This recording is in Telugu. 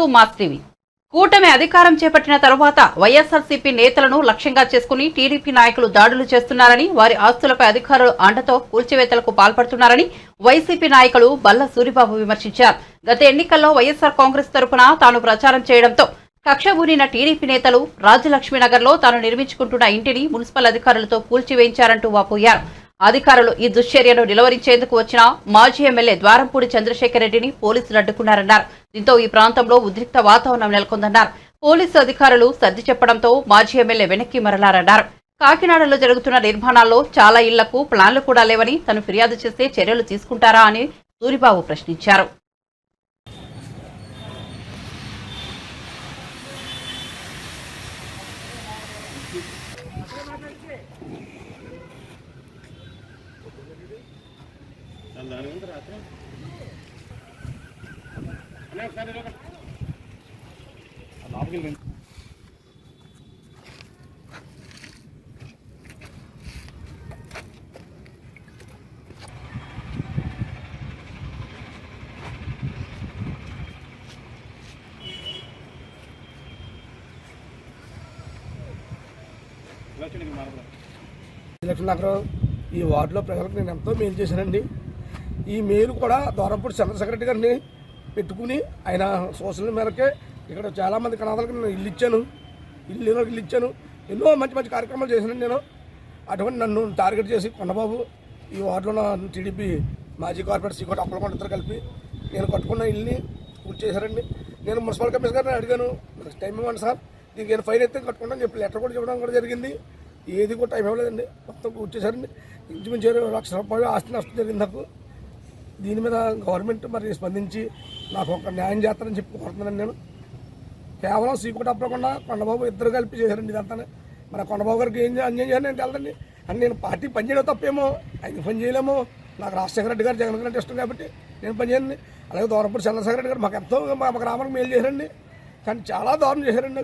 To mass TV. కూటమి అధికారం చేపట్టిన తర్వాత వైఎస్ఆర్సీపీ నేతలను లక్ష్యంగా చేసుకుని టీడీపీ నాయకులు దాడులు చేస్తున్నారని వారి ఆస్తులపై అధికారులు అండతో కూల్చివేతలకు పాల్పడుతున్నారని వైసీపీ నాయకులు బల్ల సూరిబాబు విమర్శించారు. గత ఎన్నికల్లో వైఎస్ఆర్ కాంగ్రెస్ తరఫున తాను ప్రచారం చేయడంతో కక్ష ఊరిన టీడీపీ నేతలు రాజలక్ష్మీనగర్లో తాను నిర్మించుకుంటున్న ఇంటిని మున్సిపల్ అధికారులతో కూల్చివేయించారంటూ వాపోయారు. అధికారులు ఈ దుశ్చర్యను నిలువరించేందుకు వచ్చిన మాజీ ఎమ్మెల్యే ద్వారంపూడి చంద్రశేఖర్ రెడ్డిని పోలీసులు అడ్డుకున్నారన్నారు. దీంతో ఈ ప్రాంతంలో ఉద్రిక్త వాతావరణం నెలకొందన్నారు. పోలీసు అధికారులు సర్ది చెప్పడంతో మాజీ ఎమ్మెల్యే వెనక్కి మరలారన్నారు. కాకినాడలో జరుగుతున్న నిర్మాణాల్లో చాలా ఇళ్ళకు ప్లాన్లు కూడా లేవని తను ఫిర్యాదు చేస్తే చర్యలు తీసుకుంటారా అని సూరిబాబు ప్రశ్నించారు. ఎలక్షన్ ఈ వార్డులో ప్రజలకు నేను ఎంతో మేలు చేశానండి. ఈ మేలు కూడా దూరంపూడి చంద్ర సెక్రటరీ గారిని పెట్టుకుని ఆయన సూచనల మేరకే ఇక్కడ చాలామంది కణాదాలకు నేను ఇల్లు ఇచ్చాను. ఇల్లు లేని ఇల్లు ఇచ్చాను. ఎన్నో మంచి మంచి కార్యక్రమాలు చేశాను నేను. అటువంటి నన్ను టార్గెట్ చేసి కొండబాబు ఈ వార్డులో నా టీడీపీ మాజీ కార్పొరేటర్ సీకోట అప్పలకొండ ఇద్దరు కలిపి నేను కట్టుకున్న ఇల్లుని పూర్తి చేశారండి. నేను మున్సిపల్ కమిషనర్ గారిని అడిగాను నెక్స్ట్ టైం ఇవ్వండి సార్ దీనికి నేను ఫైన్ అయితే కట్టుకుంటాను చెప్పి లెటర్ కూడా చెప్పడం కూడా జరిగింది. ఏది కూడా టైం ఇవ్వలేదండి. మొత్తం పూర్తి చేశారండి. ఇంచుమించు లక్ష రూపాయలు ఆస్తి నష్టం జరిగింది నాకు. దీని మీద గవర్నమెంట్ మరి స్పందించి నాకు ఒక న్యాయం చేస్తారని చెప్పి కోరుతున్నాను నేను. కేవలం సీకుట అప్పకుండా కొండబాబు ఇద్దరు కలిపి చేశారండి ఇదంతా మన కొండబాబు గారికి ఏం అన్యాయం చేయాలని నేను తెలదండి అని నేను పార్టీ పనిచేయడం తప్పేమో ఆయన పని చేయలేమో. నాకు రాజశేఖర రెడ్డి గారు జగన్ గారు అంటే ఇష్టం కాబట్టి నేను పనిచేయండి అలాగే దూరపూడి చంద్రశేఖర రెడ్డి గారు మాకు ఎంతో మా మా గ్రామానికి మేలు చేశారండి. కానీ చాలా దారుణం చేశారండి